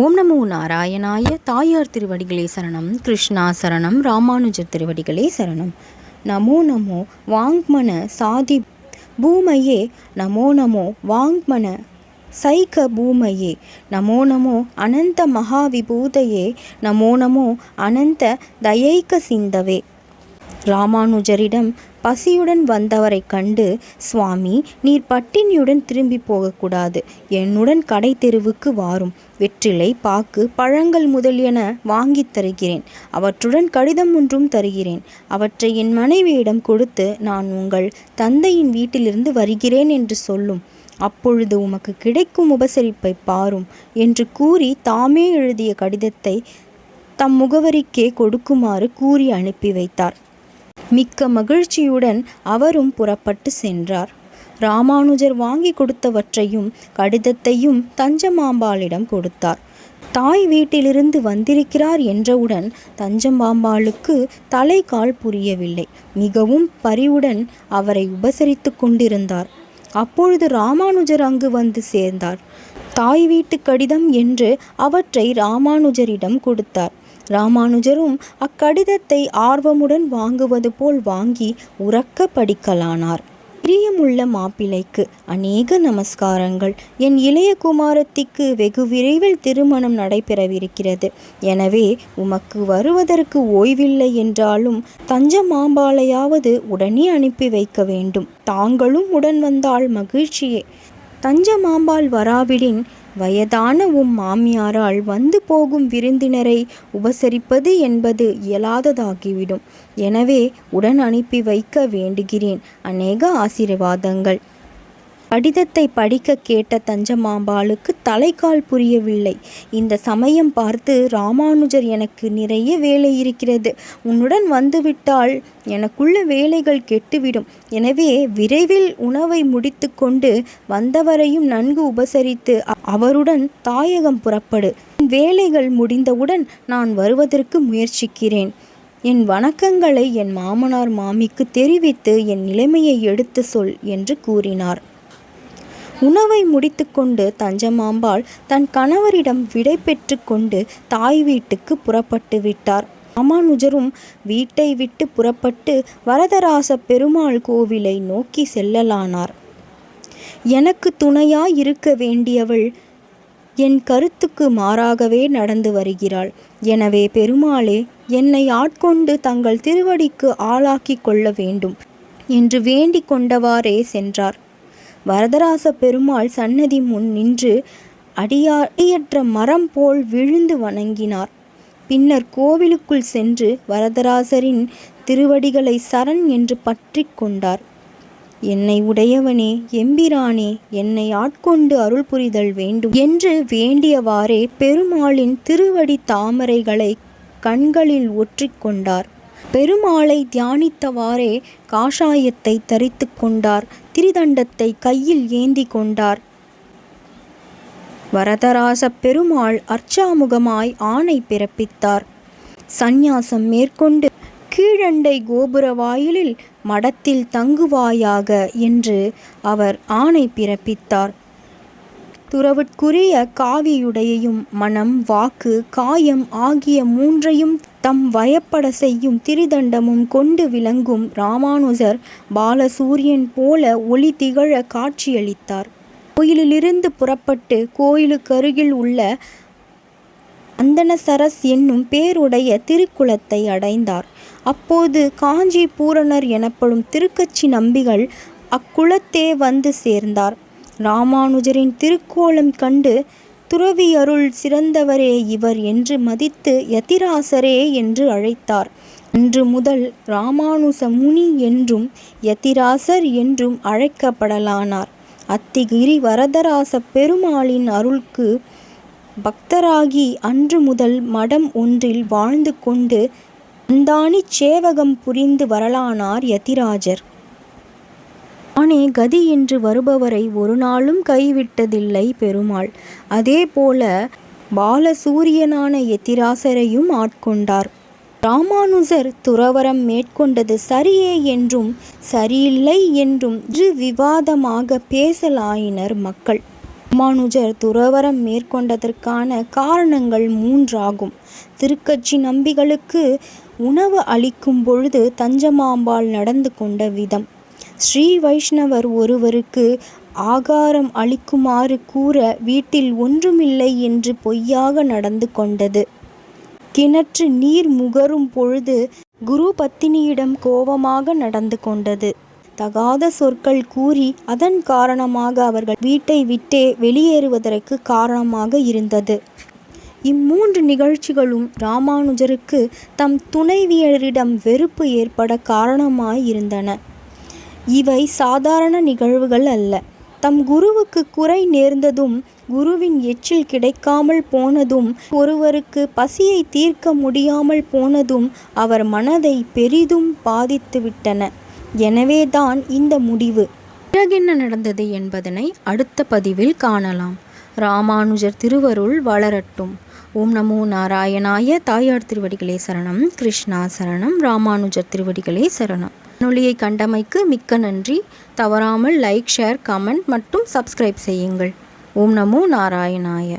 ஓம் நமோ நாராயணாய தாயார் திருவடிகளே சரணம் கிருஷ்ணா சரணம் ராமானுஜர் திருவடிகளே சரணம். நமோ நமோ வாங்மன சாதி பூமையே நமோ நமோ வாங்மன சைக பூமையே நமோ நமோ அனந்த மகாவிபூதையே நமோ நமோ அனந்த தயைக்க சிந்தவே. ராமானுஜரிடம் பசியுடன் வந்தவரைக் கண்டு சுவாமி நீர் பட்டினியுடன் திரும்பி போகக்கூடாது. என்னுடன் கடை தெருவுக்கு வாரும். வெற்றிலை பாக்கு பழங்கள் முதலியன வாங்கித் தருகிறேன். அவற்றுடன் கடிதம் ஒன்றும் தருகிறேன். அவற்றை என் மனைவியிடம் கொடுத்து நான் உங்கள் தந்தையின் வீட்டிலிருந்து வருகிறேன் என்று சொல்லும். அப்பொழுது உமக்கு கிடைக்கும் உபசரிப்பை பாரும் என்று கூறி தாமே எழுதிய கடிதத்தை தம் முகவரிக்கே கொடுக்குமாறு கூறி அனுப்பி வைத்தார். மிக்க மகிழ்ச்சியுடன் அவரும் புறப்பட்டு சென்றார். ராமானுஜர் வாங்கி கொடுத்தவற்றையும் கடிதத்தையும் தஞ்சமாம்பாளிடம் கொடுத்தார். தாய் வீட்டிலிருந்து வந்திருக்கிறார் என்றவுடன் தஞ்சமாம்பாளுக்கு தலை கால் புரியவில்லை. மிகவும் பரிவுடன் அவரை உபசரித்து கொண்டிருந்தார். அப்பொழுது ராமானுஜர் அங்கு வந்து சேர்ந்தார். தாய் வீட்டு கடிதம் என்று அவற்றை ராமானுஜரிடம் கொடுத்தார். ராமானுஜரும் அக்கடிதத்தை ஆர்வமுடன் வாங்குவது போல் வாங்கி உறக்க படிக்கலானார். பிரியமுள்ள மாப்பிள்ளைக்கு அநேக நமஸ்காரங்கள். என் இளைய குமாரத்திக்கு வெகு விரைவில் திருமணம் நடைபெறவிருக்கிறது. எனவே உமக்கு வருவதற்கு ஓய்வில்லை என்றாலும் தஞ்ச மாம்பாளையாவது உடனே அனுப்பி வைக்க வேண்டும். தாங்களும் உடன் வந்தால் மகிழ்ச்சியே. தஞ்ச மாம்பாள் வராவிடின் வயதான உம் மாமியாரால் வந்து போகும் விருந்தினரை உபசரிப்பது என்பது இயலாததாகிவிடும். எனவே உடன் அனுப்பி வைக்க வேண்டுகிறேன். அநேக ஆசீர்வாதங்கள். கடிதத்தை படிக்க கேட்ட தஞ்சமாம்பாளுக்கு தலைக்கால் புரியவில்லை. இந்த சமயம் பார்த்து ராமானுஜர் எனக்கு நிறைய வேலை இருக்கிறது. உன்னுடன் வந்துவிட்டால் எனக்குள்ள வேலைகள் கெட்டுவிடும். எனவே விரைவில் உணவை முடித்து கொண்டு வந்தவரையும் நன்கு உபசரித்து அவருடன் தாயகம் புறப்படு. வேலைகள் முடிந்தவுடன் நான் வருவதற்கு முயற்சிக்கிறேன். என் வணக்கங்களை என் மாமனார் மாமிக்கு தெரிவித்து என் நிலைமையை எடுத்து சொல் என்று கூறினார். உணவை முடித்துக்கொண்டு தஞ்சமாம்பாள் தன் கணவரிடம் விடை பெற்று கொண்டு தாய் வீட்டுக்கு புறப்பட்டு விட்டார். ராமானுஜரும் வீட்டை விட்டு புறப்பட்டு வரதராச பெருமாள் கோவிலை நோக்கி செல்லலானார். எனக்கு துணையாய் இருக்க வேண்டியவள் என் கருத்துக்கு மாறாகவே நடந்து வருகிறாள். எனவே பெருமாளே என்னை ஆட்கொண்டு தங்கள் திருவடிக்கு ஆளாக்கிக் கொள்ள வேண்டும் என்று வேண்டிக் கொண்டவாறே சென்றார். வரதராச பெருமாள் சன்னதி முன் நின்று அடியாடியற்ற மரம் போல் விழுந்து வணங்கினார். பின்னர் கோவிலுக்குள் சென்று வரதராசரின் திருவடிகளை சரண் என்று பற்றி கொண்டார். என்னை உடையவனே எம்பிரானே என்னை ஆட்கொண்டு அருள் புரிதல் வேண்டும் என்று வேண்டியவாறே பெருமாளின் திருவடி தாமரைகளை கண்களில் ஒற்றிக்கொண்டார் பெருமாளை தியானித்தவாறே காஷாயத்தை தரித்து கொண்டார் திரிதண்டத்தை கையில் ஏந்தி கொண்டார். வரதராச பெருமாள் அர்ச்சாமுகமாய் ஆணை பிறப்பித்தார். சந்நியாசம் மேற்கொண்டு கீழண்டை கோபுர வாயிலில் மடத்தில் தங்குவாயாக என்று அவர் ஆணை பிறப்பித்தார். துறவுக்குரிய காவியுடையையும் மனம் வாக்கு காயம் ஆகிய மூன்றையும் தம் வயப்பட செய்யும் திரிதண்டமும் கொண்டு விளங்கும் ராமானுஜர் பாலசூரியன் போல ஒளி திகழ காட்சியளித்தார். கோயிலிலிருந்து புறப்பட்டு கோயிலுக்கருகில் உள்ள அந்தனசரஸ் என்னும் பேருடைய திருக்குளத்தை அடைந்தார். அப்போது காஞ்சி பூரணர் எனப்படும் திருக்கச்சி நம்பிகள் அக்குளத்தே வந்து சேர்ந்தார். ராமானுஜரின் திருக்கோலம் கண்டு துறவியருள் சிறந்தவரே இவர் என்று மதித்து யதிராசரே என்று அழைத்தார். அன்று முதல் ராமானுச முனி என்றும் யதிராசர் என்றும் அழைக்கப்படலானார். அத்திகிரி வரதராச பெருமாளின் அருள்க்கு பக்தராகி அன்று முதல் மடம் ஒன்றில் வாழ்ந்து கொண்டு அந்தானி சேவகம் புரிந்து வரலானார் யதிராஜர். தானே கதி என்று வருபவரை ஒரு நாளும் கைவிட்டதில்லை பெருமாள். அதேபோல பாலசூரியனான எத்திராசரையும் ஆட்கொண்டார். ராமானுஜர் துறவரம் மேற்கொண்டது சரியே என்றும் சரியில்லை என்றும் இரு விவாதமாக பேசலாயினர் மக்கள். ராமானுஜர் துறவரம் மேற்கொண்டதற்கான காரணங்கள் மூன்றாகும். திருக்கட்சி நம்பிகளுக்கு உணவு அளிக்கும் பொழுது தஞ்சமாம்பாள் நடந்து கொண்ட விதம். ஸ்ரீ வைஷ்ணவர் ஒருவருக்கு ஆகாரம் அளிக்குமாறு கூற வீட்டில் ஒன்றுமில்லை என்று பொய்யாக நடந்து கொண்டது. கிணற்று நீர் முகரும் பொழுது குரு பத்தினியிடம் கோபமாக நடந்து கொண்டது. தகாத சொற்கள் கூறி அதன் காரணமாக அவர்கள் வீட்டை விட்டே வெளியேறுவதற்கு காரணமாக இருந்தது. இம்மூன்று நிகழ்ச்சிகளும் ராமானுஜருக்கு தம் துணைவியரிடம் வெறுப்பு ஏற்பட காரணமாயிருந்தன இவை சாதாரண நிகழ்வுகள் அல்ல. தம் குருவுக்கு குறை நேர்ந்ததும் குருவின் எச்சில் கிடைக்காமல் போனதும் ஒருவருக்கு பசியை தீர்க்க முடியாமல் போனதும் அவர் மனதை பெரிதும் பாதித்துவிட்டன எனவேதான் இந்த முடிவு. பிறகென்ன நடந்தது என்பதனை அடுத்த பதிவில் காணலாம். ராமானுஜர் திருவருள் வளரட்டும். ஓம் நமோ நாராயணாய தாயார் திருவடிகளே சரணம் கிருஷ்ணா சரணம் ராமானுஜர் திருவடிகளே சரணம். நொழியை கண்டமைக்கு மிக்க நன்றி. தவறாமல் லைக் ஷேர் கமெண்ட் மற்றும் சப்ஸ்கிரைப் செய்யுங்கள். ஓம் நமோ நாராயணாய.